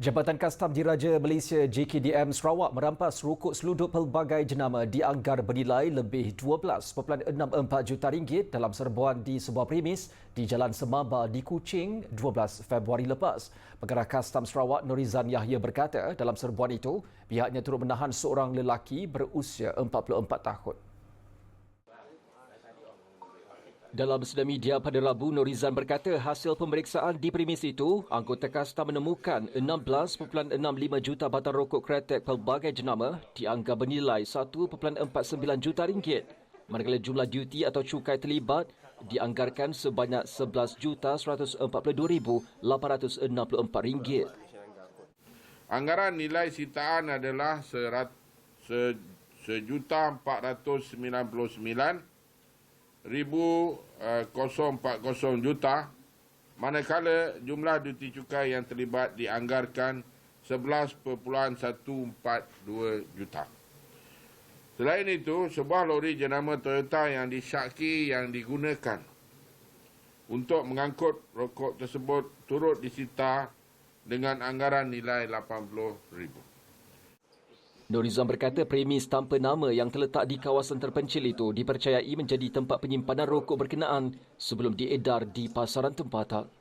Jabatan Kastam Diraja Malaysia JKDM Sarawak merampas rokok seluduk pelbagai jenama dianggar bernilai lebih 12.64 juta ringgit dalam serbuan di sebuah premis di Jalan Semaba di Kuching 12 Februari lepas. Pengarah Kastam Sarawak Norizan Yahya berkata dalam serbuan itu pihaknya turut menahan seorang lelaki berusia 44 tahun. Dalam sedia media pada Rabu, Norizan berkata hasil pemeriksaan di premis itu, anggota kasta menemukan 16.65 juta batang rokok kretek pelbagai jenama dianggap bernilai 1.49 juta ringgit. Manakala jumlah duty atau cukai terlibat dianggarkan sebanyak 11.142.864 ringgit. Anggaran nilai sitaan adalah 1.499.000 1040 juta manakala jumlah duti cukai yang terlibat dianggarkan 11.142 juta. Selain itu, sebuah lori jenama Toyota yang disyaki yang digunakan untuk mengangkut rokok tersebut turut disita dengan anggaran nilai RM80,000. Norizam berkata premis tanpa nama yang terletak di kawasan terpencil itu dipercayai menjadi tempat penyimpanan rokok berkenaan sebelum diedar di pasaran tempatan.